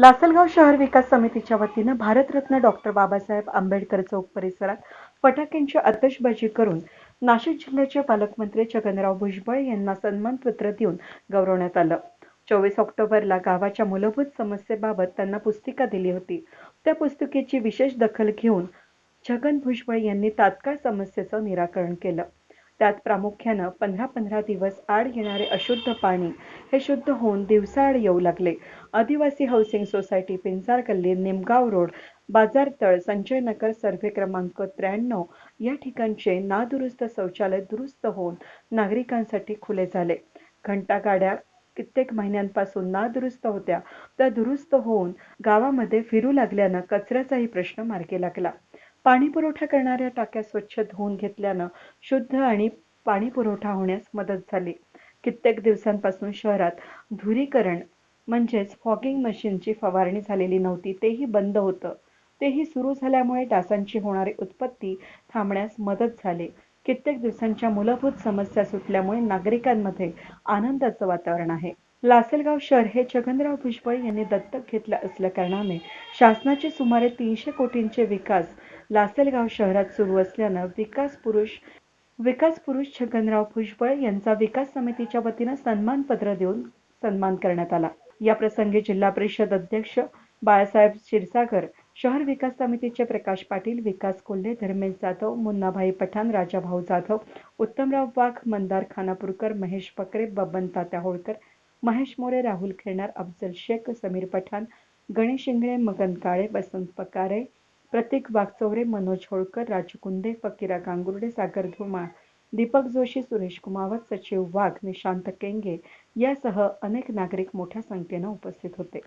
लासलगाव शहर विकास समितीच्या वतीनं भारतरत्न डॉक्टर बाबासाहेब आंबेडकर चौक परिसरात फटाक्यांची आतषबाजी करून नाशिक जिल्ह्याचे पालकमंत्री छगनराव भुजबळ यांना सन्मानपत्र देऊन गौरवण्यात आलं. चोवीस ऑक्टोबरला गावाच्या मूलभूत समस्येबाबत त्यांना पुस्तिका दिली होती. त्या पुस्तिकेची विशेष दखल घेऊन छगन भुजबळ यांनी तात्काळ समस्येचं निराकरण केलं. त्यात प्रामुख्यानं पंधरा पंधरा दिवस आड येणारे अशुद्ध पाणी हे शुद्ध होऊन दिवसाआड येऊ लागले. आदिवासी हाऊसिंग सोसायटी पिंजार गल्ली निमगाव रोड बाजारतळ संजय नगर सर्व्हे क्रमांक त्र्याण्णव या ठिकाणचे नादुरुस्त शौचालय दुरुस्त होऊन नागरिकांसाठी खुले झाले. घंटा गाड्या कित्येक महिन्यांपासून नादुरुस्त होत्या. त्या दुरुस्त होऊन गावामध्ये फिरू लागल्यानं कचऱ्याचाही प्रश्न मार्गी लागला. पाणी पुरवठा करणाऱ्या टाक्या स्वच्छ धुवून घेतल्यानं शुद्ध आणि पाणी पुरवठा होण्यास मदत झाली. कित्येक दिवसांपासून शहरात धुरीकरण म्हणजेच फॉगिंग मशीनची फवारणी झालेली नव्हती तेही बंद होतं. तेही सुरू झाल्यामुळे डासांची होणारी उत्पत्ती थांबण्यास मदत झाली. कित्येक दिवसांच्या मूलभूत समस्या सुटल्यामुळे नागरिकांमध्ये आनंदाचं वातावरण आहे. लासलगाव शहर हे छगनराव भुजबळ यांनी दत्तक घेतलं असल्याकारणाने शासनाचे सुमारे तीनशे कोटींचे विकास लासलगाव शहरात सुरू असल्यानं विकास पुरुष विकास पुरुष छगनराव भुजबळ यांचा विकास समितीच्या वतीनं सन्मानपत्र देऊन सन्मान करण्यात आला. या प्रसंगी जिल्हा परिषद अध्यक्ष बाळासाहेब क्षीरसागर शहर विकास समितीचे प्रकाश पाटील विकास कोल्हे धर्मेश जाधव मुन्नाभाई पठाण राजाभाऊ जाधव उत्तमराव वाघ मंदार खानापूरकर महेश पकरे बबन तात्या होळकर महेश मोरे राहुल खेळणार अफजल शेख समीर पठाण गणेश इंगळे मगन काळे वसंत पकारे प्रतीक वागचौरे मनोज होळकर राजू कुंदे फकीरा गांगुर्डे सागर धुमाळ दीपक जोशी सुरेश कुमावत सचिव वाघ निशांत केंगे यासह अनेक नागरिक मोठ्या संख्येनं उपस्थित होते.